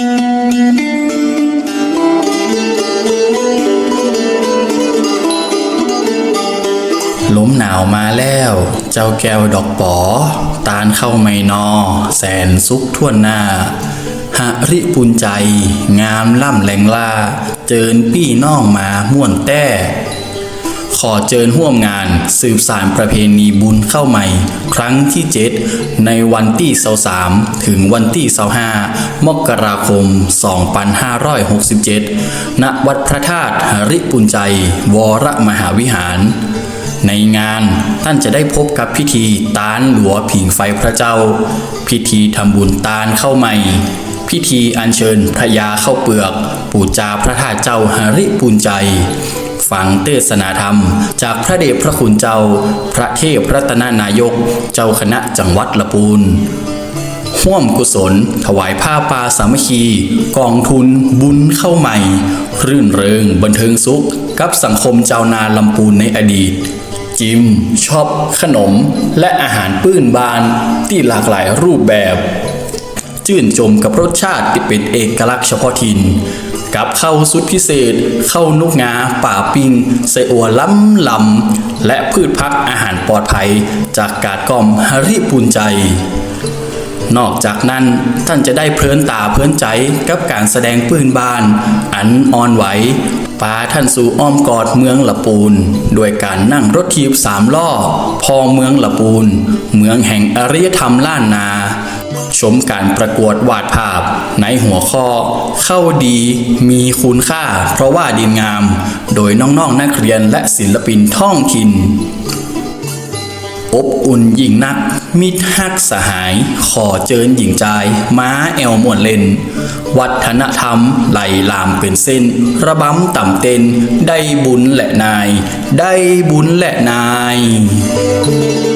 ลมหนาวมาแล้ว เจ้าแก้วดอกปอตาลเข้าไม่นอ แสนสุขทั่วหน้าหริปุนใจ งามล่ำแหลงล่าเจิญปี้น้องมาม่วนแต้ ขอเจิญห่วมงานสืบสารประเพณีบุญเข้าใหม่ ครั้งที่ 7 ในวันที่23ถึงวันที่25มกราคม 2567 ณ วัดพระธาตุหริปุญใจ วรมหาวิหาร ในงานท่านจะได้พบกับพิธีตานหลัวผิงไฟพระเจ้า พิธีทำบุญตานเข้าใหม่พิธีอัญเชิญพระยาเข้าเปลือก ปูจาพระธาตุเจ้าหริปุญใจ ฟังเทศนาธรรม จากพระเดชพระคุณเจ้า พระเทพรัตนนายก เจ้าคณะจังหวัดละปูนห่วมกุศล ถวายผ้าปาสามัคคี กองทุน บุญเข้าใหม่ รื่นเริง บันเทิงสุข กับสังคมเจ้านาลำปูนในอดีต จิมช็อป ขนม และอาหารปื้นบานที่หลากหลายรูปแบบ ชื่นชมกับรสชาติที่เป็นเอกลักษณ์เฉพาะถิ่น กับข้าวสุดพิเศษข้าวนุกงาป่าปิงไส้อัวล้ำลำและพืชพักอาหารปลอดภัย จากกาดกอมฮาริปูนใจ นอกจากนั้นท่านจะได้เพลินตาเพลินใจกับการแสดงปืนบาน อันอ่อนไหวปาท่านสู่อ้อมกอดเมืองละปูน โดยการนั่งรถทีบสามล้อพอเมืองละปูน เมืองแห่งอารยธรรมล้านนา ชมการประกวดวาดภาพ ในหัวข้อ เข้าดีมีคุณค่า เพราะว่าดินงาม โดยน้องๆนนักเรียนและศิลปินท้องถิ่นอบอุ่นหญิงนัก มิตรฮักสหาย ขอเจิญหญิงใจ ม้าแอวม่วนเลน วัฒนธรรมไหลลามเป็นเส้น ระบำต่ำเต้น ได้บุญและนาย ได้บุญและนาย